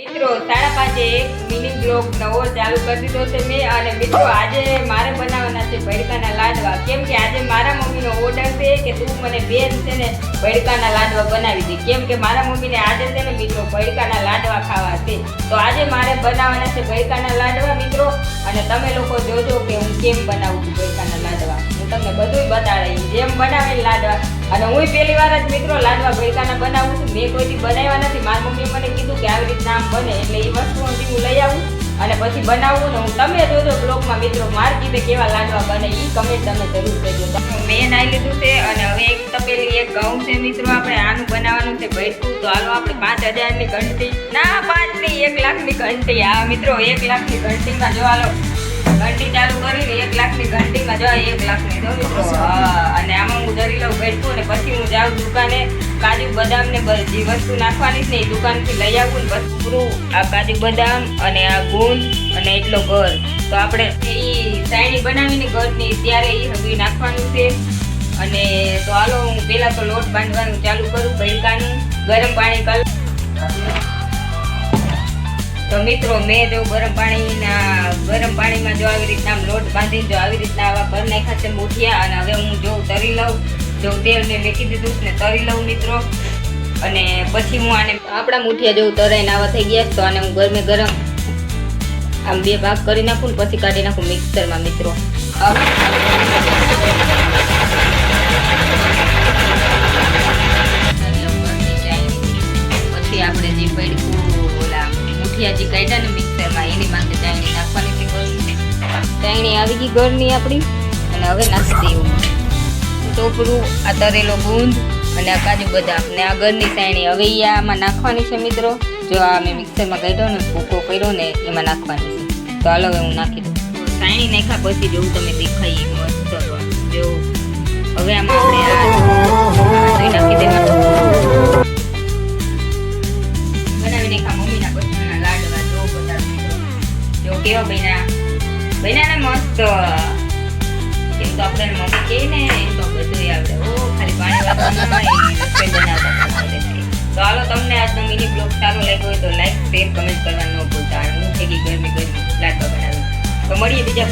મિત્રો, સાડા પાંચે એક મિની બ્લોગ નવો ચાલુ કરી દીધો છે મેં અને મિત્રો, આજે મારે બનાવવાના છે ભડકાના લાડવા. કેમ કે આજે મારા મમ્મીનો ઓર્ડર છે કે તું મને બેન છે ને ભડકાના લાડવા બનાવી દે. કેમ કે મારા મમ્મીને આજે છે ને મિત્રો ભડકાના લાડવા ખાવા છે. તો આજે મારે બનાવવાના છે ભડકાના લાડવા, મિત્રો. અને તમે લોકો જોજો કે હું કેમ બનાવું છું ભડકાના લાડવા. હું તમને બધું બતાડી જેમ બનાવે લાડવા. અને હું પહેલી વાર જ મિત્રો લાડવા ભડકાના બનાવું છું. મેં કોઈથી બનાવ્યા નથી. મારી મમ્મી મને બને એટલે એ વસ્તુ હજી હું લઈ આવું અને પછી બનાવું ને હું તમે જોજો બ્લોગમાં મિત્રો. માર કીધે કેવા લાડવા બને એ કમેન્ટ તમે જરૂર કરજો. મેં નાઈ લીધું છે અને હવે એક તપેલી એક ઘઉં છે મિત્રો. આપણે આનું બનાવવાનું છે ભડકું તો હાલો આપણે પાંચ હજારની ઘંટી. ના, પાંચની એક લાખની ઘંટી. આ મિત્રો, એક લાખની ઘંટીમાં જો હાલો. ઘંટી ચાલુ કરીને એક લાખની ઘંટીમાં જો એક લાખની. મિત્રો અને આમાં હું ધરી લઉં ભડકું અને પછી હું જાઉં દુકાને. કાજુ બદામ ને બધી વસ્તુ નાખવાની છે એ દુકાનથી લઈ આવું ને બસ પૂરું. આ કાજુ બદામ અને આ ગુંદ અને એટલો ઘર તો આપણે એ સાયણી બનાવીને ઘરની ત્યારે એ હજી નાખવાનું છે. અને તો હાલો હું પેલા તો લોટ બાંધવાનું ચાલુ કરું ભૈકાનું ગરમ પાણી કલ તો મિત્રો મેં જો ગરમ પાણીના ગરમ પાણીમાં જો આવી રીતના લોટ બાંધીને જો આવી રીતના આવા ભર નાખ્યા છે મૂઠિયા અને હવે હું જો તરી લઉં. જો તેલ મેં મેકી દીધું ને તરી લઉં મિત્રો. અને પછી હું આને આપણા મુઠિયા જેવું તરાઈને આવા થઈ ગયા તો આને હું ગરમે ગરમ આમ બે ભાગ કરી નાખું ને પછી કાઢી નાખું મિક્સરમાં મિત્રો. પછી આપણે જે પડ્યું, ઓલા મુઠિયા જે કાઢ્યા ને મિક્સરમાં, એની માથે ચાયણી નાખવાની ગળની ચાયણી આવી ગઈ ઘરની આપણી. અને હવે નાખી દેવું. ટોપરું આ તરેલો ગુંદ અને આ કાજુ બદામ. ને આ ઘરની સાયણી હવે આમાં નાખવાની છે મિત્રો. જો આ મેં મિક્સરમાં કાઢ્યો ને, ભૂકો કર્યો ને, એમાં નાખવાની છે. તો હાલો હવે હું નાખી દઉં. સાયણી નાખ્યા પછી જેવું તમે દેખાય મસ્ત હવે આમાં નાખી દેવાનું. જો બધા. જો. કેવા બન્યા? બન્યા ને મસ્ત. એમ તો આપણે મમ્મી કહે ને એમ તો બધું આવડે. ઓ, ખાલી પાણી વાળવાનું છે. તો હાલો, તમને આજનો મિની બ્લોગ સારો લાગ્યો હોય તો લાઈક શેર કમેન્ટ કરવાનું ન ભૂલતા. હું થઈ ગઈ ગરમી ગરમી. લાડવા બનાવી તો મળીએ બીજા